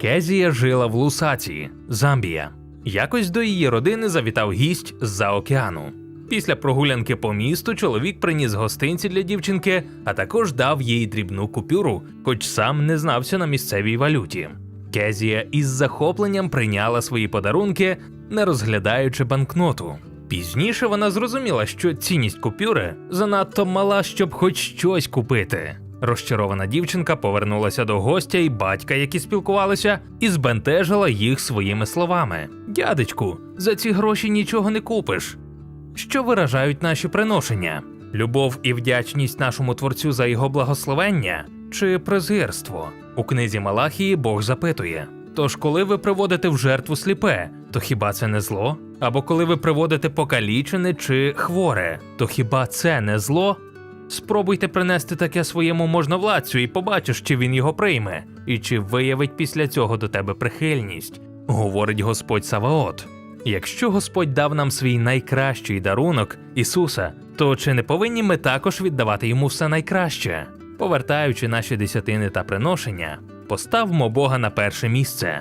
Кезія жила в Лусаці, Замбія. Якось до її родини завітав гість з-за океану. Після прогулянки по місту чоловік приніс гостинці для дівчинки, а також дав їй дрібну купюру, хоч сам не знався на місцевій валюті. Кезія із захопленням прийняла свої подарунки, не розглядаючи банкноту. Пізніше вона зрозуміла, що цінність купюри занадто мала, щоб хоч щось купити. Розчарована дівчинка повернулася до гостя і батька, які спілкувалися, і збентежила їх своїми словами: Дядечку, за ці гроші нічого не купиш. Що виражають наші приношення? Любов і вдячність нашому творцю за його благословення чи презирство? У книзі Малахії Бог запитує: Тож, коли ви приводите в жертву сліпе, то хіба це не зло? Або коли ви приводите покалічене чи хворе, то хіба це не зло? Спробуйте принести таке своєму можновладцю і побачиш, чи він його прийме, і чи виявить після цього до тебе прихильність, говорить Господь Саваот. Якщо Господь дав нам свій найкращий дарунок Ісуса, то чи не повинні ми також віддавати йому все найкраще? Повертаючи наші десятини та приношення, поставмо Бога на перше місце.